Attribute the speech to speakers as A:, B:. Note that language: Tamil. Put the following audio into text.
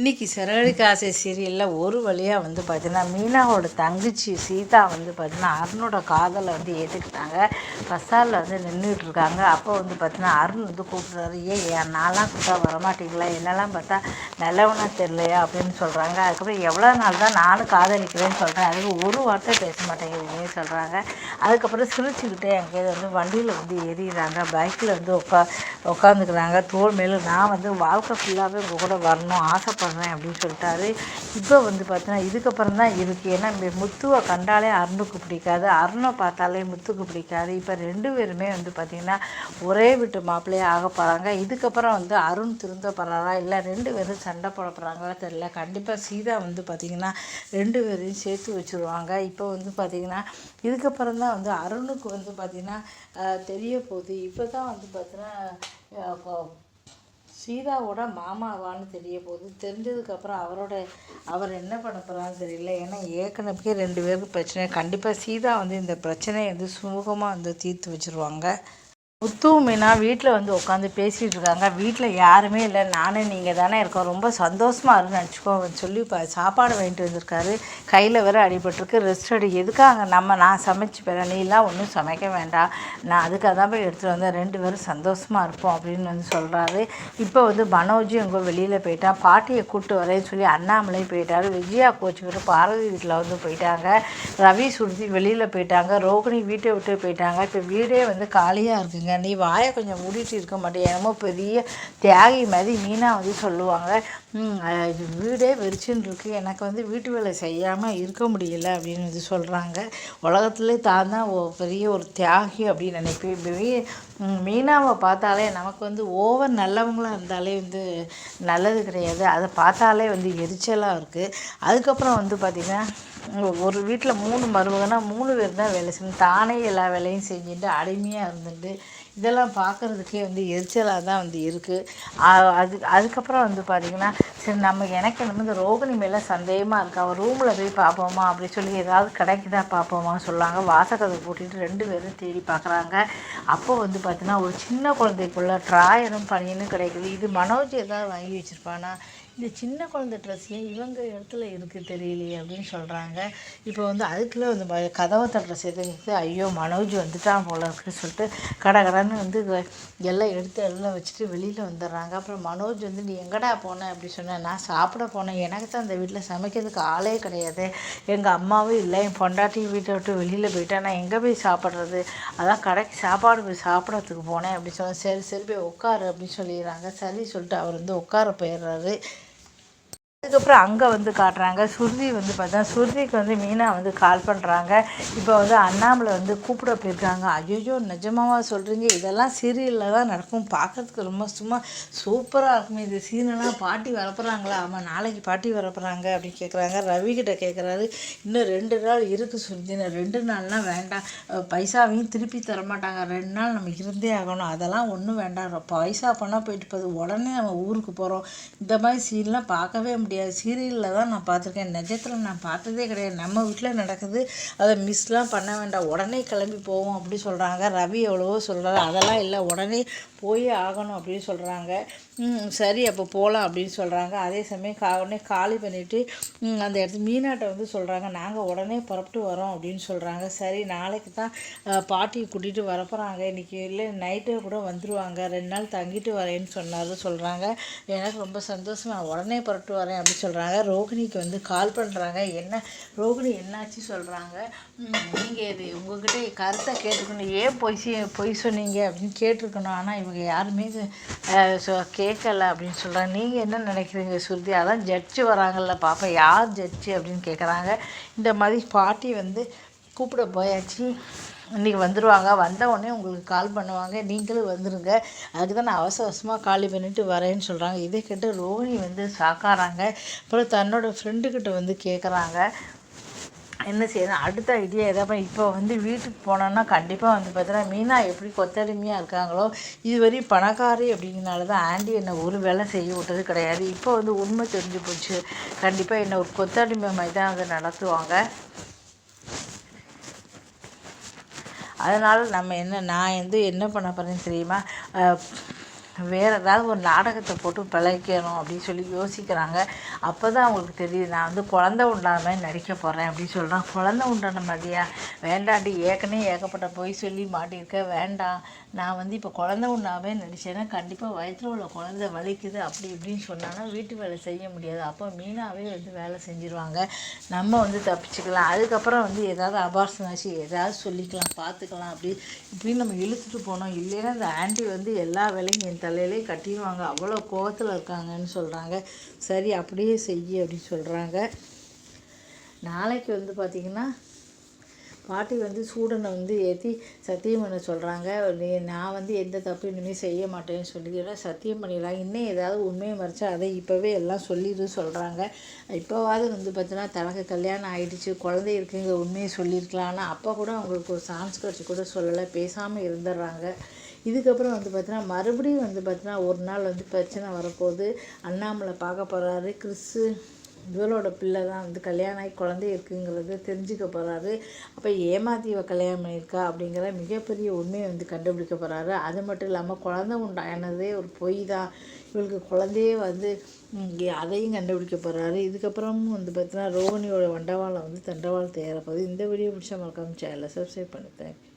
A: இன்னைக்கு சிறகடிக்க ஆசை சீரியலில் ஒரு வழியாக வந்து பார்த்தீங்கன்னா மீனாவோட தங்கச்சி சீதா வந்து பார்த்தீங்கன்னா அருணோட காதலை வந்து ஏற்றுக்கிட்டாங்க பஸ்ஸாரில் வந்து நின்றுட்டு இருக்காங்க. அப்போ வந்து பார்த்தீங்கன்னா அருண் வந்து கூப்பிட்றாரு ஏன் நான்லாம் கூப்பிட்டா வரமாட்டீங்களா? என்னெல்லாம் பார்த்தா நல்லவனா தெரியலையா? அப்படின்னு சொல்கிறாங்க அதுக்கப்புறம் எவ்வளோ நாள் தான் நானும் காதலிக்கிறேன்னு சொல்கிறேன் அதுக்கு ஒரு வார்த்தை பேச மாட்டேங்கிறீங்கன்னு சொல்கிறாங்க அதுக்கப்புறம் சிரிச்சுக்கிட்டே அங்கேயே வந்து வண்டியில் வந்து ஏறிடுறாங்க. பைக்கில் வந்து உட்கா உட்காந்துக்கிறாங்க தோல் மேலும் நான் வந்து வாழ்க்கை ஃபுல்லாகவே உங்கள் கூட வரணும். ஆசைப்படுறேன் அப்படின்னு சொல்லிட்டாரு. இப்போ வந்து பார்த்தோன்னா இதுக்கப்புறம் தான் இருக்குது ஏன்னா இந்த முத்துவை கண்டாலே அருணுக்கு பிடிக்காது. அருணை பார்த்தாலே முத்துக்கு பிடிக்காது. இப்போ ரெண்டு பேருமே வந்து பார்த்திங்கன்னா ஒரே வீட்டு மாப்பிள்ளையே ஆக போகிறாங்க இதுக்கப்புறம் வந்து அருண் திருந்த போகிறாரா இல்லை ரெண்டு பேரும் சண்டை போட போகிறாங்களா தெரியல. கண்டிப்பாக சீதா வந்து பார்த்திங்கன்னா ரெண்டு பேரையும் சேர்த்து வச்சுருவாங்க. இப்போ வந்து பார்த்திங்கன்னா இதுக்கப்புறம் தான் வந்து அருணுக்கு வந்து பார்த்திங்கன்னா தெரிய போகுது. இப்போ தான் வந்து பார்த்தீங்கன்னா சீதாவோட மாமாவான்னு தெரிய போகுது தெரிஞ்சதுக்கப்புறம் அவரோட அவர் என்ன பண்ண போகிறான்னு தெரியல. ஏன்னா ஏற்கனவே ரெண்டு பேருக்கு பிரச்சனை. கண்டிப்பாக சீதா வந்து இந்த பிரச்சனையை வந்து சுமூகமாக வந்து தீர்த்து வச்சுருவாங்க. முத்து மீனா வீட்டில் வந்து உட்காந்து பேசிகிட்டு இருக்காங்க வீட்டில் யாருமே இல்லை. நானே நீங்கள் தானே இருக்கோம். ரொம்ப சந்தோஷமாக இருந்து நினச்சிக்கோ. சொல்லி இப்போ சாப்பாடு வாங்கிட்டு வந்திருக்காரு. கையில் வேற அடிபட்டிருக்கு. ரெஸ்ட் அடி எதுக்காக? நம்ம நான் சமைச்சு போகிறேன் நீலாம் ஒன்றும் சமைக்க வேண்டாம். நான் அதுக்காக தான் போய் எடுத்துகிட்டு வந்தேன். ரெண்டு பேரும் சந்தோஷமாக இருப்போம் அப்படின்னு வந்து சொல்கிறாரு இப்போ வந்து மனோஜி எங்கோ வெளியில் போயிட்டான். பாட்டியை கூப்பிட்டு வரேன்னு சொல்லி அண்ணாமலை போயிட்டாரு. விஜயா கோச்சுக்கிட்டு பாரதி வீட்டில் வந்து போயிட்டாங்க. ரவி சுருதி வெளியில் போயிட்டாங்க. ரோகிணி வீட்டை விட்டு போயிட்டாங்க. இப்போ வீடே வந்து காலியாக இருக்குங்க. நீ வாயை கொஞ்சம் மூடிட்டு இருக்க மாட்டேன். என்னமோ பெரிய தியாகி மாதிரி மீனாக வந்து சொல்லுவாங்க. இது வீடே வெறிச்சுன்னு இருக்குது எனக்கு வந்து வீட்டு வேலை செய்யாமல் இருக்க முடியல அப்படின்னு வந்து சொல்கிறாங்க உலகத்துலேயே தான் தான் ஓ பெரிய ஒரு தியாகி அப்படின்னு நினைப்பேன். இப்போ மீனாவை பார்த்தாலே நமக்கு வந்து ஓவர் நல்லவங்களாக இருந்தாலே வந்து நல்லது கிடையாது. அதை பார்த்தாலே வந்து எரிச்சலாக இருக்குது அதுக்கப்புறம் வந்து பார்த்திங்கன்னா ஒரு வீட்டில் மூணு மருமகனா மூணு பேர் தான் வேலை செய்யணும். தானே எல்லா வேலையும் செஞ்சுட்டு அடிமையாக இருந்துட்டு இதெல்லாம் பார்க்குறதுக்கே வந்து எரிச்சலாக தான் வந்து இருக்குது அது அதுக்கப்புறம் வந்து பார்த்திங்கன்னா சரி நம்ம எனக்கு என்னமோ இந்த ரோகிணி மேலே சந்தேகமாக இருக்கு. அவள் ரூமில் போய் பார்ப்போமா அப்படி சொல்லி ஏதாவது கிடைக்குதா பார்ப்போமா சொல்லுவாங்க வாசகத்தை போட்டிட்டு ரெண்டு பேரும் தேடி பார்க்குறாங்க அப்போ வந்து பார்த்தீங்கன்னா ஒரு சின்ன குழந்தைக்குள்ள ட்ராயரும் பனியனும் கிடைக்குது. இது மனோஜ் ஏதாவது வாங்கி வச்சுருப்பானா? இந்த சின்ன குழந்தை ட்ரெஸ் ஏன் இவங்க இடத்துல இருக்குது தெரியலையே அப்படின்னு சொல்கிறாங்க இப்போ வந்து அதுக்குள்ளே வந்து கதவை தட்டுற சேர்த்து ஐயோ மனோஜ் வந்துட்டான் போல இருக்குன்னு சொல்லிட்டு கடை கடைன்னு வந்து எல்லாம் எடுத்து எல்லாம் வச்சுட்டு வெளியில் வந்துடுறாங்க. அப்புறம் மனோஜ் வந்து நீ எங்கடா போனேன் அப்படி சொன்னேன் நான் சாப்பிட போனேன். எனக்கு தான் அந்த வீட்டில் சமைக்கிறதுக்கு ஆளே கிடையாது. எங்கள் அம்மாவும் இல்லை. என் பொண்டாட்டி வீட்டை விட்டு வெளியில் போயிட்டேன் நான் எங்கே போய் சாப்பிட்றது? அதான் கடைக்கு சாப்பாடு போய் சாப்பிட்றதுக்கு போனேன். அப்படி சொன்னேன் சரி சரி போய் உட்காரு. அப்படின்னு சொல்லிடுறாங்க. சரி சொல்லிட்டு அவர் வந்து உட்கார போயிடுறாரு. அதுக்கப்புறம் அங்கே வந்து காட்டுறாங்க. சுருதி வந்து பார்த்தா சுருதிக்கு வந்து மீனா வந்து கால் பண்ணுறாங்க இப்போ வந்து அண்ணாமலை வந்து கூப்பிட போயிருக்காங்க. ஐயோ நிஜமாவா சொல்கிறீங்க இதெல்லாம் சீரியலில் தான் நடக்கும். பார்க்கறதுக்கு ரொம்ப சும்மா சூப்பராக இருக்கும். இது சீனெல்லாம் பாட்டி வரப்போகிறாங்களா ஆமாம் நாளைக்கு பாட்டி வரப்போகிறாங்க அப்படின்னு கேட்குறாங்க ரவி கிட்ட கேட்குறாரு இன்னும் ரெண்டு நாள் இருக்குது சுருதி. ரெண்டு நாள்லாம் வேண்டாம். பைசாவையும் திருப்பி தர மாட்டாங்க ரெண்டு நாள் நம்ம இருந்தே ஆகணும். அதெல்லாம் ஒன்றும் வேண்டாம். பைசா பண்ணால் போயிட்டு போகுது. உடனே நம்ம ஊருக்கு போகிறோம் இந்த மாதிரி சீன்லாம் பார்க்கவே முடியாது. சீரியலில் தான் நான் பார்த்துருக்கேன். நிஜத்தில் நான் பார்த்ததே கிடையாது. நம்ம வீட்டில் நடக்குது. அதை மிஸ்லாம் பண்ண வேண்டாம். உடனே கிளம்பி போவோம் அப்படி சொல்கிறாங்க ரவி எவ்வளவோ சொல்கிறாரு அதெல்லாம் இல்லை. உடனே போய் ஆகணும் அப்படின்னு சொல்கிறாங்க சரி அப்போ போகலாம் அப்படின்னு சொல்கிறாங்க அதே சமயம் கா உடனே காலி பண்ணிவிட்டு அந்த இடத்து மீனாட்டை வந்து சொல்கிறாங்க நாங்கள் உடனே புறப்பட்டு வரோம் அப்படின்னு சொல்கிறாங்க சரி நாளைக்கு தான் பாட்டியை கூட்டிகிட்டு வரப்போகிறாங்க இன்றைக்கி இல்லை நைட்டே கூட வந்துடுவாங்க ரெண்டு நாள் தங்கிட்டு வரேன்னு சொன்னார் சொல்கிறாங்க எனக்கு ரொம்ப சந்தோஷம் நான் உடனே புறப்பட்டு வரேன் அப்படின்னு சொல்கிறாங்க ரோகிணிக்கு வந்து கால் பண்ணுறாங்க என்ன ரோகிணி என்னாச்சு? சொல்கிறாங்க நீங்கள் இது உங்ககிட்ட கருத்தை கேட்டுக்கணும். ஏன் பொய் பொய் சொன்னீங்க? அப்படின்னு கேட்டிருக்கணும். ஆனால் இவங்க யாருமே கே கேட்கல அப்படின்னு சொல்கிறாங்க நீங்கள் என்ன நினைக்கிறீங்க சுருதி அதான் ஜட்ஜு வராங்கல்ல பாப்பா. யார் ஜட்ஜு அப்படின்னு கேட்குறாங்க இந்த மாதிரி பாட்டி வந்து கூப்பிட போயாச்சு. இன்றைக்கி வந்துடுவாங்க வந்த உடனே உங்களுக்கு கால் பண்ணுவாங்க. நீங்களும் வந்துடுங்க அதுக்கு தான் நான் அவசர அவசரமாக காலி பண்ணிவிட்டு வரேன்னு சொல்கிறாங்க இதை கேட்டு ரோஹிணி வந்து சாக்காராங்க அப்புறம் தன்னோட ஃப்ரெண்டுக்கிட்ட வந்து கேட்குறாங்க என்ன செய்யணும் அடுத்த ஐடியா எதாவது இப்போ வந்து வீட்டுக்கு போனோன்னா கண்டிப்பாக வந்து பார்த்தீங்கன்னா மீனா எப்படி கொத்தடிமையாக இருக்காங்களோ இதுவரை பணக்காரி அப்படிங்கிறனால தான் ஆண்டி என்னை ஒரு வேலை செய்ய விட்டது கிடையாது. இப்போ வந்து உண்மை தெரிஞ்சு போச்சு. கண்டிப்பாக என்னை ஒரு கொத்தடிமை மாதிரி தான் அதை நடத்துவாங்க. அதனால் நம்ம என்ன நான் வந்து என்ன பண்ண போகிறேன்னு தெரியுமா? வேறு ஏதாவது ஒரு நாடகத்தை போட்டு பிழைக்கணும் அப்படின்னு சொல்லி யோசிக்கிறாங்க. அப்போ தான் அவங்களுக்கு தெரியுது நான் வந்து குழந்த உண்டான மாதிரி நடிக்க போகிறேன் அப்படின்னு சொல்கிறான் குழந்த உண்டான மாதிரியா? வேண்டாண்டி ஏற்கனவே ஏகப்பட்ட போய் சொல்லி மாட்டியிருக்க வேண்டாம். நான் வந்து இப்போ குழந்த உண்டாவே நடித்தேன்னா கண்டிப்பாக வயிற்றில் உள்ள குழந்தை வலிக்குது அப்படி இப்படின்னு சொன்னான்னா வீட்டு வேலை செய்ய முடியாது. அப்போ மீனாவே வந்து வேலை செஞ்சுருவாங்க. நம்ம வந்து தப்பிச்சுக்கலாம். அதுக்கப்புறம் வந்து ஏதாவது அபார்ஷன் ஏதாவது சொல்லிக்கலாம் பார்த்துக்கலாம் அப்படி இப்படின்னு நம்ம இழுத்துட்டு போனோம். இல்லைன்னா இந்த ஆண்டி வந்து எல்லா வேலையும் என் தலையிலே கட்டிடுவாங்க. அவ்வளோ கோபத்தில் இருக்காங்கன்னு சொல்கிறாங்க சரி அப்படியே செய்ய அப்படின்னு சொல்கிறாங்க நாளைக்கு வந்து பார்த்திங்கன்னா பாட்டி வந்து சூடனை வந்து ஏற்றி சத்தியம் பண்ண சொல்கிறாங்க நீ நான் வந்து எந்த தப்பு இனிமேல் செய்ய மாட்டேன்னு சொல்லிக்கிற சத்தியம் பண்ணிடுறாங்க இன்னும் ஏதாவது உண்மையை மறைச்சா அதை இப்போவே எல்லாம் சொல்லிடு சொல்கிறாங்க இப்போவாவது வந்து பார்த்தீங்கன்னா தனக்கு கல்யாணம் ஆகிடுச்சு குழந்தை இருக்குங்க உண்மையை சொல்லியிருக்கலாம் ஆனால் அப்போ கூட அவங்களுக்கு ஒரு சான்ஸ் கிடச்சி கூட சொல்லலை பேசாமல் இருந்துடுறாங்க. இதுக்கப்புறம் வந்து பார்த்தீங்கன்னா மறுபடியும் வந்து பார்த்தீங்கன்னா ஒரு நாள் வந்து பிரச்சனை வரப்போகுது. அண்ணாமலை பார்க்க போகிறாரு கிறிஸ்து இவளோட பிள்ளை தான் வந்து கல்யாணம் ஆகி குழந்தை இருக்குங்கிறத தெரிஞ்சுக்க போகிறாரு அப்போ ஏமாத்தி இவ கல்யாணம் பண்ணியிருக்கா அப்படிங்கிற மிகப்பெரிய உண்மையை வந்து கண்டுபிடிக்க போகிறாரு அது மட்டும் இல்லாமல் குழந்தை உண்டானதே ஒரு பொய் தான். இவளுக்கு குழந்தையே வந்து அதையும் கண்டுபிடிக்க போகிறாரு இதுக்கப்புறமும் வந்து பார்த்தீங்கன்னா ரோஹினியோட வண்டவாளம் வந்து தண்டவாளத்தை ஏறப்போகுது. இந்த வீடியோ பிடிச்சா மறக்காமல் சேனலை சப்ஸ்கிரைப் பண்ணி தேங்க்யூ